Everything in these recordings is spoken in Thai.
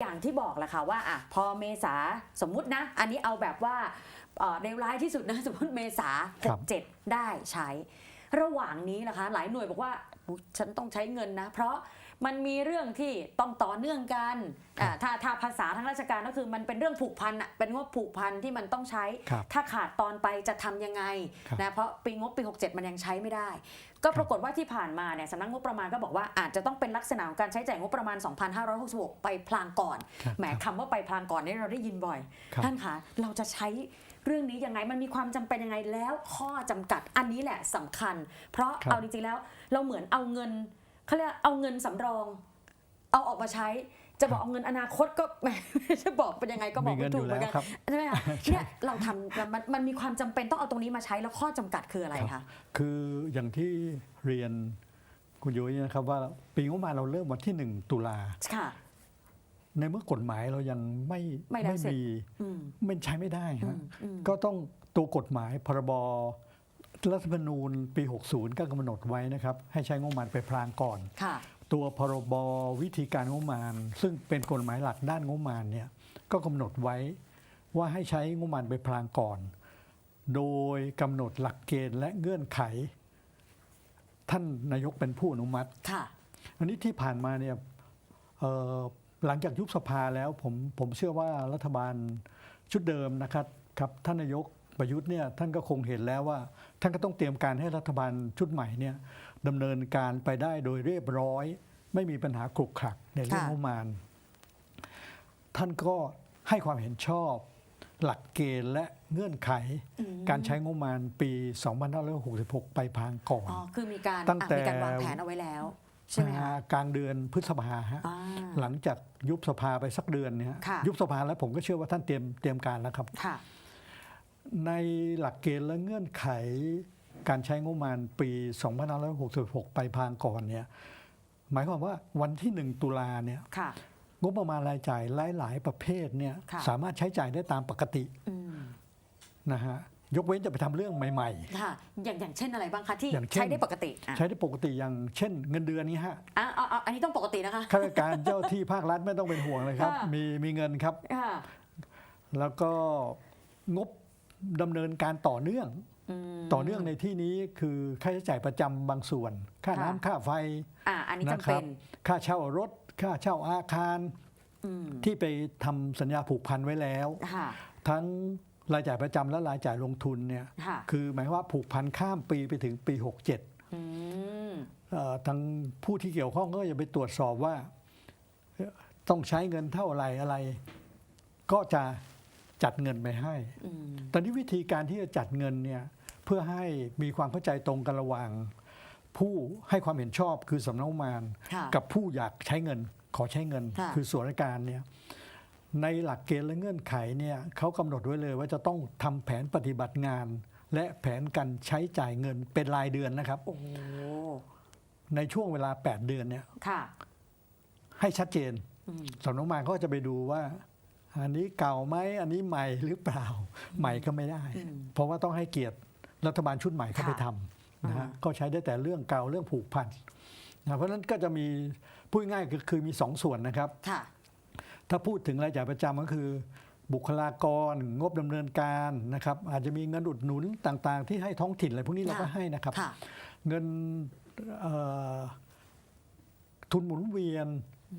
อย่างที่บอกแหละค่ะว่าอะพอเมษาสมมุตินะ อันนี้เอาแบบว่าเอ่อเลวร้ายที่สุดนะสมมติเมษาครับ67 ได้ใช้ ระหว่างนี้ล่ะคะหลายหน่วยบอกว่าอุ๊ยฉันต้องใช้เงินนะ เพราะ มันมีเรื่องที่ต้องต่อเนื่องกันอะถ้าถ้าภาษาทางราชการก็คือมันเป็นเรื่องผูกพันอะเป็นงบผูกพันที่มันต้องใช้ครับถ้าขาดตอนไปจะทำยังไงครับนะเพราะปีงบปี 67 มันยังใช้ไม่ได้ ก็ปรากฏว่าที่ผ่านมาเนี่ยสำนักงบประมาณก็บอกว่าอาจจะต้องเป็นลักษณะของการใช้จ่ายงบประมาณ 2,566 ไปพลางก่อนครับแหมคำว่าไปพลางก่อนนี่เราได้ยินบ่อยครับท่านคะเราจะใช้เรื่องนี้ยังไงมันมีความจำเป็นยังไงแล้วข้อจำกัดอันนี้แหละสำคัญ เพราะครับเอาจริงๆแล้วเราเหมือนเอาเงิน เขาเรียกเอาเงินสำรอง เอาออกมาใช้ จะบอกเอาเงินอนาคตก็แหมจะบอกเป็นยังไงก็บอกมีเงิไม่นถูอกยู่เหมืแล้อนกันวครับใช่ไหมคะเนี่ยเราทำมันมันมีความจำเป็นต้องเอาตรงนี้มาใช้แล้วข้อจำกัดคืออะไรครัคะบคืออย่างที่เรียนคุณยุ้ยนะครับว่าปีงบประมาณเราเริ่มวันที่หนึ่งตุลาค่ะในเมื่อกฎหมายเรายังไม่ไม่ได้เสร็จมีอืมมันใช้ไม่ได้อืฮะมอืมก็ต้องตัวกฎหมายพรบ รัฐธรรมนูญปี 60 ก็กำหนดไว้นะครับ ให้ใช้งบประมาณไปพลางก่อน ค่ะ ตัวพรบวิธีการงบประมาณ ซึ่งเป็นกฎหมายหลักด้านงบประมาณเนี่ยก็กำหนดไว้ว่าให้ใช้งบประมาณไปพลางก่อน โดยกำหนดหลักเกณฑ์และเงื่อนไข ท่านนายกเป็นผู้อนุมัติ ค่ะ อันนี้ที่ผ่านมาเนี่ยเอ่อหลังจากยุบสภาแล้วผมผมเชื่อว่ารัฐบาลชุดเดิมนะครับครับท่านนายก ประยุทธ์เนี่ยท่านก็คงเห็นแล้วว่า ท่านก็ต้องเตรียมการให้รัฐบาลชุดใหม่เนี่ยดำเนินการไปได้โดยเรียบร้อย ไม่มีปัญหาขรุกขลักในเรื่องค่ะงบประมาณ ท่านก็ให้ความเห็นชอบ หลักเกณฑ์และเงื่อนไขอืมการใช้งบประมาณปี2566 ไปพรางก่อนอ๋อคือมีการตั้งแต่อะมีการวางแผนเอาไว้แล้วใช่ไหมคะกลางเดือนพฤษภาฮะอ่าหลังจากยุบสภาไปสักเดือนเนี่ยค่ะยุบสภาแล้วผมก็เชื่อว่าท่านเตรียมเตรียมการแล้วครับค่ะ ในหลักเกณฑ์และเงื่อนไขการใช้งบประมาณปี 2566 ไปพรางก่อนเนี่ยหมายความว่าวันที่ 1 ตุลาเนี่ยค่ะงบประมาณรายจ่ายหลาย ๆ ประเภทเนี่ยค่ะสามารถใช้จ่ายได้ตามปกติอืมนะฮะยกเว้นจะไปทำเรื่องใหม่ค่ะอย่างอย่างเช่นอะไรบ้างคะที่อย่างเช่นใช้ได้ปกติอะๆใช้ได้ปกติอย่างเช่น เงินเดือนนี้ฮะอะเอาเอาอันนี้ต้องปกตินะคะข้าราชการเจ้าที่ภาครัฐไม่ต้องเป็นห่วงเลยครับค่ะมีมีเงินครับค่ะแล้วก็งบ ดำเนินการต่อเนื่องมต่อเนื่องในที่นี้คือค่าใช้จ่ายประจำบางส่วน ค่าค่ะน้ำค่าไฟอะอันนี้นะจำครัเป็นค่าเช่ารถ ค่าเช่าอาคารอืมที่ไปทำสัญญาผูกพันไว้แล้วค่ะทั้งรายจ่ายประจำและรายจ่ายลงทุนเนี่ยค่ะคือหมายความว่าผูกพันข้ามปีไปถึงปี 67อืมเอ่อทั้งผู้ที่เกี่ยวข้องก็จะไปตรวจสอบว่าเอ่อต้องใช้เงินเท่าไหร่อะไร ก็จะ จัดเงินไปให้อืมตอนนี้วิธีการที่จะจัดเงินเนี่ยเพื่อให้มีความเข้าใจตรงกันระหว่าง ผู้ให้ความเห็นชอบคือสำนักงบประมาณค่ะกับผู้อยากใช้เงินขอใช้เงินค่ะคือส่วนราชการเนี่ยในหลักเกณฑ์และเงื่อนไขเนี่ยเขากำหนดไว้เลยว่าจะต้องทำแผนปฏิบัติงาน และแผนการใช้จ่ายเงินเป็นรายเดือนนะครับโอ้โหในช่วงเวลา 8 เดือนเนี่ยค่ะให้ชัดเจนอืมสำนักงบประมาณก็จะไปดูว่า อันนี้เก่าไหมอันนี้ใหม่หรือเปล่าใหม่ก็ไม่ได้อืมเพราะว่าต้องให้เกียรติรัฐบาลชุดใหม่เข้าไปค่ะทำนะฮะอ่าก็ใช้ได้แต่เรื่องเก่าเรื่องผูกพันนะเพราะฉะนั้นก็จะมีพูดง่ายๆก็คือมีสองส่วนนะครับค่ะถ้าพูดถึงรายจ่ายประจำก็คือ บุคลากรงบดำเนินการนะครับ อาจจะมีเงินอุดหนุนต่างๆ ที่ให้ท้องถิ่นอะไรพวกนี้เราก็ค่ะให้นะครับค่ะเงินเอ่อทุนหมุนเวียน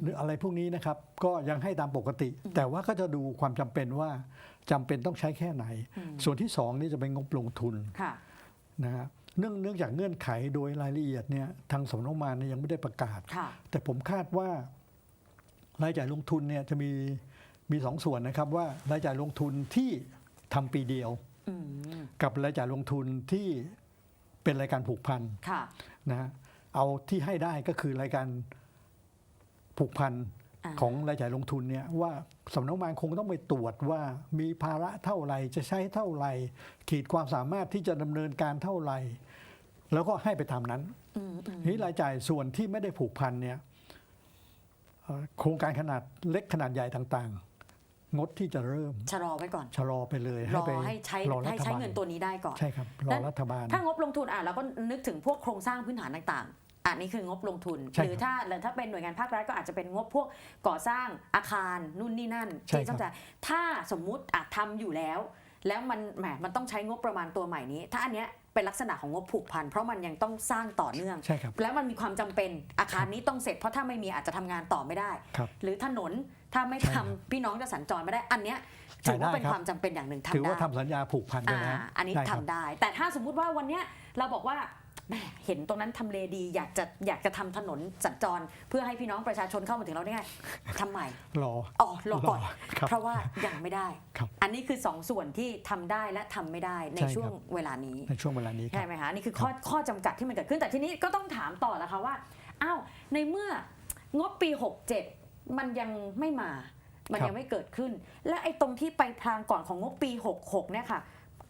หรืออะไรพวกนี้นะครับ ก็ยังให้ตามปกติ แต่ว่าก็จะดูความจำเป็นว่าจำเป็นต้องใช้แค่ไหนอืมส่วนที่สองนี่จะเป็นงบลงทุนค่ะนะฮะเนื่องเนื่องจากเงื่อนไขโดยรายละเอียดเนี่ยทางสำนักงานเนี่ยยังไม่ได้ประกาศค่ะแต่ผมคาดว่ารายจ่ายลงทุนเนี่ยจะมีมีสองส่วนนะครับว่ารายจ่ายลงทุนที่ทำปีเดียวอืมกับรายจ่ายลงทุนที่เป็นรายการผูกพันค่ะนะฮะเอาที่ให้ได้ก็คือรายการ ผูกพันอ่าของรายจ่ายลงทุนเนี่ยว่าสำนักงานคงต้องไปตรวจว่ามีภาระเท่าไหร่จะใช้เท่าไหร่ ขีดความสามารถที่จะดำเนินการเท่าไหร่ แล้วก็ให้ไปทำนั้นอืมอืมทีนี้รายจ่ายส่วนที่ไม่ได้ผูกพันเนี่ยเอ่อโครงการขนาดเล็กขนาดใหญ่ต่างๆ งดที่จะเริ่ม ชะลอไว้ก่อน ชะลอไปเลยรให้อไปให้ใช้รอรัให้ฐใช้บาลเงินตัวนี้ได้ก่อนใช่ครับรอนั้นรัฐบาลถ้างบลงทุนอะเราก็นึกถึงพวกโครงสร้างพื้นฐานต่างๆ อันนี้คืองบลงทุนใช่หรือถ้าหรือถ้าเป็นหน่วยงานภาครัฐก็อาจจะเป็นงบพวกก่อสร้างอาคารนู่นนี่นั่นใช่ที่ครับต้องจ่ายถ้าสมมุติอาจทำอยู่แล้ว แล้วมันแหมมันต้องใช้งบประมาณตัวใหม่นี้ ถ้าอันเนี้ยเป็นลักษณะของงบผูกพัน เพราะมันยังต้องสร้างต่อเนื่องใช่ครับแล้วมันมีความจำเป็นอาคารนี้ต้องเสร็จเพราะถ้าไม่มีอาจจะทำงานต่อไม่ได้ครับหรือถนนถ้าไม่ใช่ทำครับพี่น้องจะสัญจรไม่ได้ อันเนี้ยถือว่าจ่ายได้เป็นครับความจำเป็นอย่างหนึ่งทำถือว่าได้ทำสัญญาผูกพันไปอ่าแล้วอันนี้ใช่คทำรับได้ แต่ถ้าสมมุติว่าวันเนี้ยเราบอกว่า แหมเห็นตรงนั้นทำเลดีอยากจะอยากจะทำถนนสัญจร เพื่อให้พี่น้องประชาชนเข้ามาถึงเราได้ไงทำใหม่ รอ อ๋อรอก่อน ครับเพราะว่ายังไม่ได้ ครับอันนี้คือสองส่วนที่ทำได้และทำไม่ได้ในใช่ครับ ช่วงเวลานี้ ในช่วงเวลานี้ครัใช่บไหมคะนี่คือข้อข้อจำกัดที่มันเกิดขึ้นแต่ทีนี้ก็ต้องถามต่อแล้วค่ะว่าอ้าวในเมื่องบปี 67 มันยังไม่มา มันครับ ยังไม่เกิดขึ้น และไอ้ตรงที่ไปพลางก่อนของงบปี 66เนี่ยค่ะ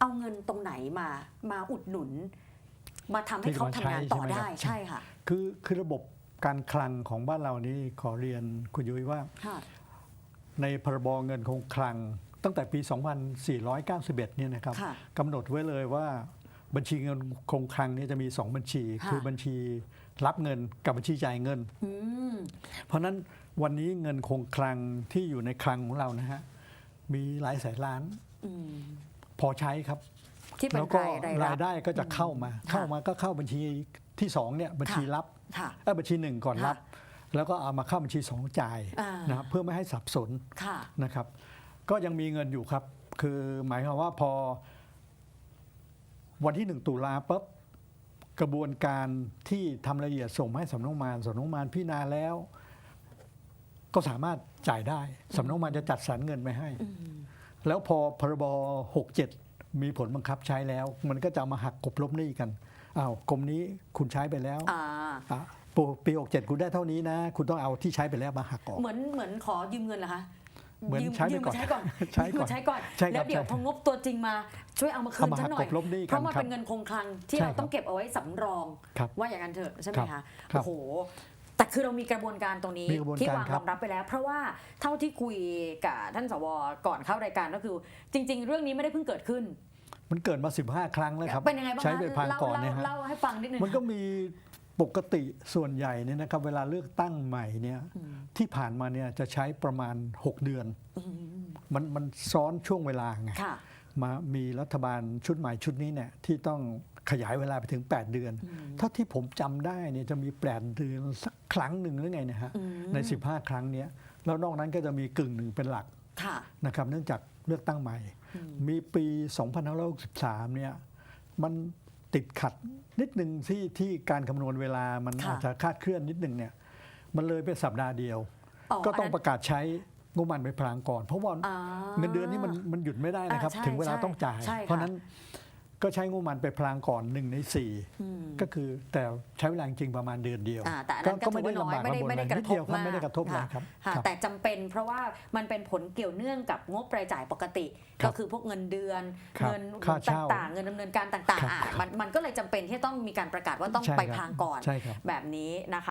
เอาเงินตรงไหนมามาอุดหนุน มาทำให้เขาทำงานต่อได้ใช่ค่ะ คือคือระบบการคลังของบ้านเรานี่ขอเรียนคุณยุ้ยว่าค่ะในพรบเงินคงคลัง ตั้งแต่ปี 2491 เนี่ยนะครับค่ะกำหนดไว้เลยว่าบัญชีเงินคงคลังเนี่ยจะมี 2 บัญชีค่ะคือบัญชีรับเงินกับบัญชีจ่ายเงินอืมเพราะฉะนั้นวันนี้เงินคงคลังที่อยู่ในคลังของเรานะฮะมีหลายแสนล้านอืมพอใช้ครับ ที่เป็นแล้วก็รายรายรารัยบได้ก็จะเข้ามาค่ะเข้ามาก็เข้าบัญชีที่สองเนี่ยบัญชีค่ะรับค่ะเอ้ยบัญชีหนึ่งก่อนค่ะรับ แล้วก็เอามาเข้าบัญชีสองจ่ายอ่าน นะครับเพื่อไม่ให้สับสน ค่ะ นะครับ ก็ยังมีเงินอยู่ครับ คือหมายความว่าพอวันที่หนึ่งตุลาปุ๊บกระบวนการที่ทำรายละเอียดส่งมาให้สำนักงานสำนักงานพิจารณาแล้ว ก็สามารถจ่ายได้สำนักงานจะจัดสรรเงินไปให้อืมแล้วพอพรบ 67 มีผลบังคับใช้แล้ว มันก็จะเอามาหักกบลบหนี้กันอ้าวกรมนี้คุณใช้ไปแล้วอ่าอะปีปี67คุณได้เท่านี้นะ คุณต้องเอาที่ใช้ไปแล้วมาหักออก เหมือนเหมือนขอยืมเงินเหรอคะเหมือนยืใช้ไปยืมก่อนมาใช้ก่อนใช้ก่อนยืมมาใช้ก่อนใช่ครับแล้วเดี๋ยวใช่พองบตัวจริงมาช่วยเอามาคืเอานมาฉัหันกหน่กอยบลบหนี้เพกันราะมันครับเป็นเงินคงคลังที่ใช่เราครับต้องเก็บเอาไว้สำรอง ครับว่าอย่างนั้นเถอะใช่ไหมครัคะบครับ โอ้โห แต่คือเรามีกระบวนการตรงนี้มีกระบวนที่การวางครัรอบงรับไปแล้ว เพราะว่าเท่าที่คุยกับท่านสวก่อนเข้ารายการก็คือ จริง ๆ เรื่องนี้ไม่ได้เพิ่งเกิดขึ้น มันเกิดมา 15 ครั้งแล้วครับเป็นยังไงบ้างใช้คะไปพรางเล่าก่อนเล่าเนี่ยฮะ เล่าให้ฟังนิดนึงมันก็มีปกติส่วนใหญ่เนี่ยนะครับ เวลาเลือกตั้งใหม่เนี่ยอืมที่ผ่านมาเนี่ยจะใช้ประมาณ 6 เดือน อืมมันมันซ้อนช่วงเวลาไงค่ะ มามีรัฐบาลชุดใหม่ชุดนี้เนี่ยที่ต้อง ขยายเวลาไปถึง 8 เดือนอืมเท่าที่ผมจำได้เนี่ยจะมีแปดเดือนสักครั้งหนึ่งหรือไงนะฮะอืมใน 15 ครั้งเนี้ยแล้วนอกนั้นก็จะมีกึ่งหนึ่งเป็นหลักค่ะนะครับเนื่องจากเลือกตั้งใหม่อืมมีปี2563เนี่ยมันติดขัดนิดหนึ่งที่ที่การคำนวณเวลามันค่ะอาจจะคลาดเคลื่อนนิดหนึ่งเนี่ยมันเลยเป็นสัปดาห์เดียว ก็ต้องนปนั้นระกาศใช้งบประมาณไปพลางก่อน เพราะว่าอ่าเงินเดือนนี่มันมันหยุดไม่ได้นะครับอ่าใช่ถึงเวลาใช่ต้องจ่ายใช่ค่ะเพราะฉะนั้น ก็ใช้งบประมาณไปพลางก่อนหนึ่งในสี่อืมก็คือแต่ใช้เวลาจริงๆประมาณเดือนเดียวอ่าแต่อันนั้นก็ถือว่าน้อยไม่ได้ไม่ได้กระทบนิเดียวครับมากไม่ได้กระทบอะไรครับค่ะครับแต่จำเป็นเพราะว่ามันเป็นผลเกี่ยวเนื่องกับงบรายจ่ายปกติครัก็บคือพวกเงินเดือนครับเงินค่าเช่าต่างๆ เงินดำเนินการต่างครับๆอะมันมันก็เลยจำเป็นที่ต้องมีการประกาศว่าต้องใช่ไปครับพลางก่อนใช่ครับแบบนี้นะคะ